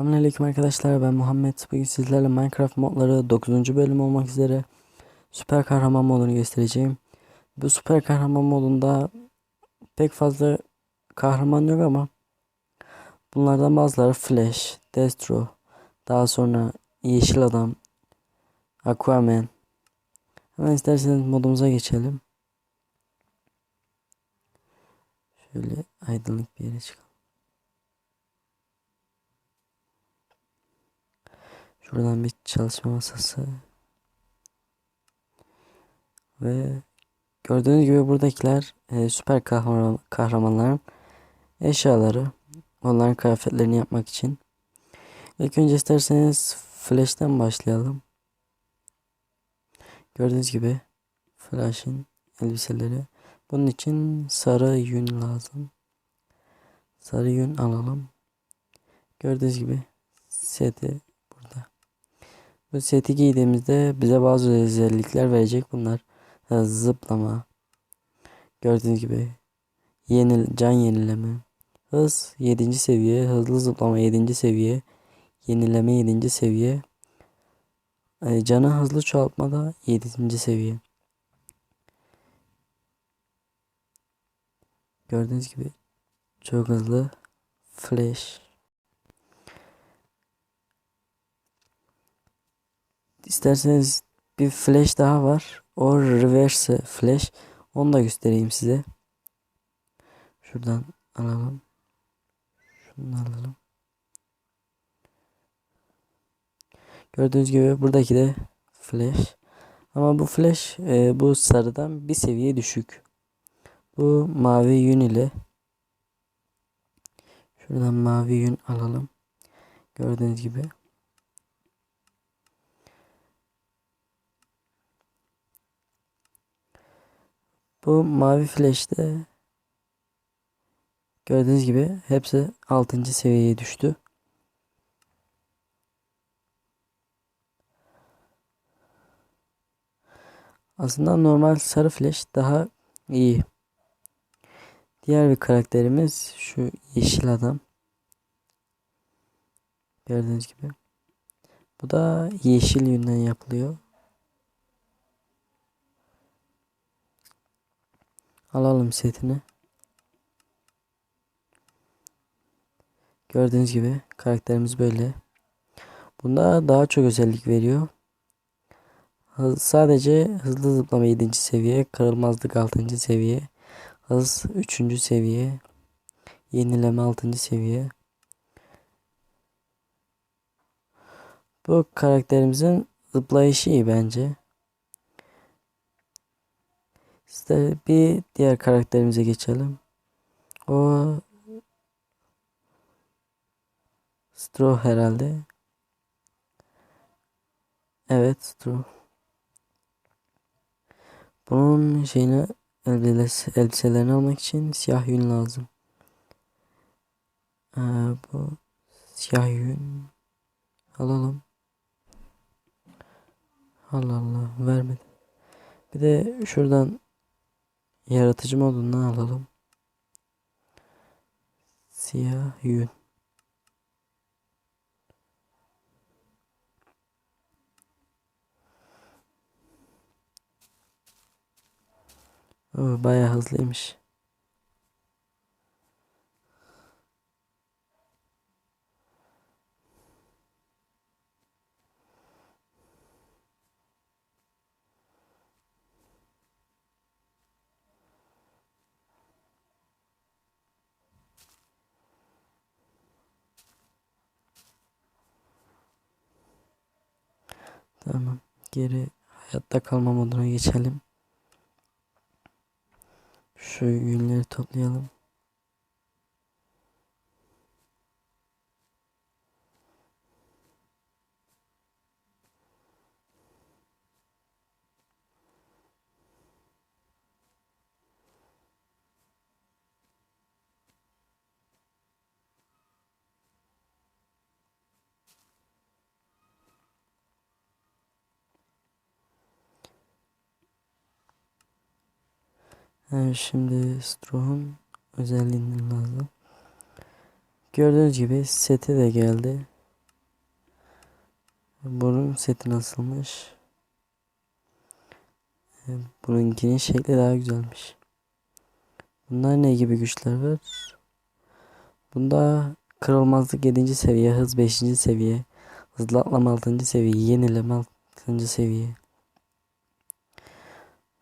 Selamünaleyküm arkadaşlar ben Muhammed. Bugün sizlerle Minecraft modları 9. bölüm olmak üzere süper kahraman modunu göstereceğim. Bu süper kahraman modunda pek fazla kahraman yok ama bunlardan bazıları Flash, Destro, daha sonra Yeşil Adam, Aquaman. Hemen isterseniz modumuza geçelim. Şöyle aydınlık bir yere çıkalım. Şuradan bir çalışma masası. Ve gördüğünüz gibi buradakiler e, süper kahraman, kahramanların eşyaları. Onların kıyafetlerini yapmak için. İlk önce isterseniz Flash'ten başlayalım. Gördüğünüz gibi Flash'in elbiseleri. Bunun için sarı yün lazım. Sarı yün alalım. Gördüğünüz gibi seti bu seti giydiğimizde bize bazı özellikler verecek bunlar. Zıplama. Gördüğünüz gibi yeni can yenileme. Hız 7. seviye, hızlı zıplama 7. seviye, yenileme 7. seviye. E, canı hızlı çoğaltma da 7. seviye. Gördüğünüz gibi çok hızlı flash İsterseniz bir flash daha var. O reverse flash. Onu da göstereyim size. Şuradan alalım. Şunu alalım. Gördüğünüz gibi buradaki de flash. Ama bu flash e, bu sarıdan bir seviye düşük. Bu mavi yün ile şuradan mavi yün alalım. Gördüğünüz gibi. Bu mavi flash'te gördüğünüz gibi hepsi 6. seviyeye düştü. Aslında normal sarı flash daha iyi. Diğer bir karakterimiz şu yeşil adam. Gördüğünüz gibi. Bu da yeşil yünden yapılıyor. Alalım setini. Gördüğünüz gibi karakterimiz böyle. Bunda daha çok özellik veriyor. Sadece hızlı zıplama 7. seviye, kırılmazlık 6. seviye, hız 3. seviye, yenileme 6. seviye. Bu karakterimizin zıplayışı iyi bence. İşte bir diğer karakterimize geçelim. O Straw herhalde. Evet Straw. Bunun şeyini elbiselerini almak için siyah yün lazım. Ee, bu siyah yün alalım. Allah Allah vermedi. Bir de şuradan Yaratıcı modundan alalım. Siyah yün. Bayağı hızlıymış. Tamam. Geri hayatta kalma moduna geçelim. Şu yünleri toplayalım. Evet, şimdi Stroh'un özelliğini lazım. Gördüğünüz gibi seti de geldi. Bunun seti nasılmış? Bununkinin şekli daha güzelmiş. Bunlar ne gibi güçler var? Bunda kırılmazlık 7. seviye, hız 5. seviye, hızlı atlama 6. seviye, yenileme 6. seviye.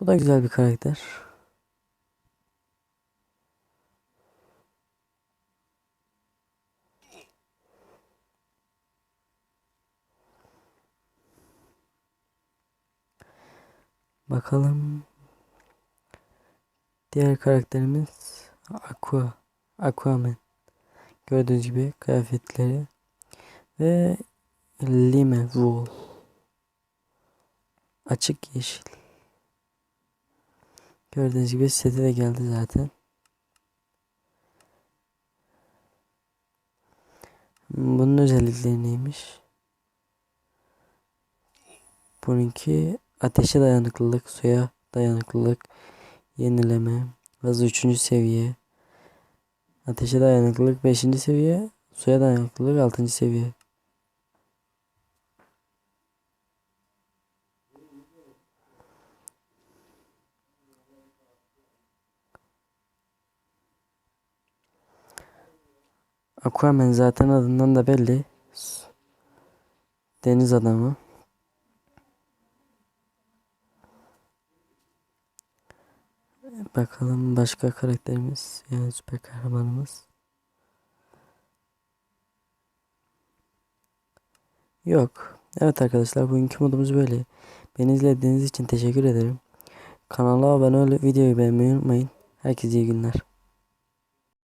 Bu da güzel bir karakter. Bakalım. Diğer karakterimiz Aqua. Aquaman. Gördüğünüz gibi kıyafetleri ve Lime Wool. Açık yeşil. Gördüğünüz gibi seti de geldi zaten. Bunun özellikleri neymiş? Bununki ateşe dayanıklılık, suya dayanıklılık, yenileme, hız 3. seviye, ateşe dayanıklılık 5. seviye, suya dayanıklılık 6. seviye. Aquaman zaten adından da belli. Deniz adamı. Bakalım başka karakterimiz yani süper kahramanımız. Yok. Evet arkadaşlar bugünkü modumuz böyle. Beni izlediğiniz için teşekkür ederim. Kanala abone olup videoyu beğenmeyi unutmayın. Herkese iyi günler.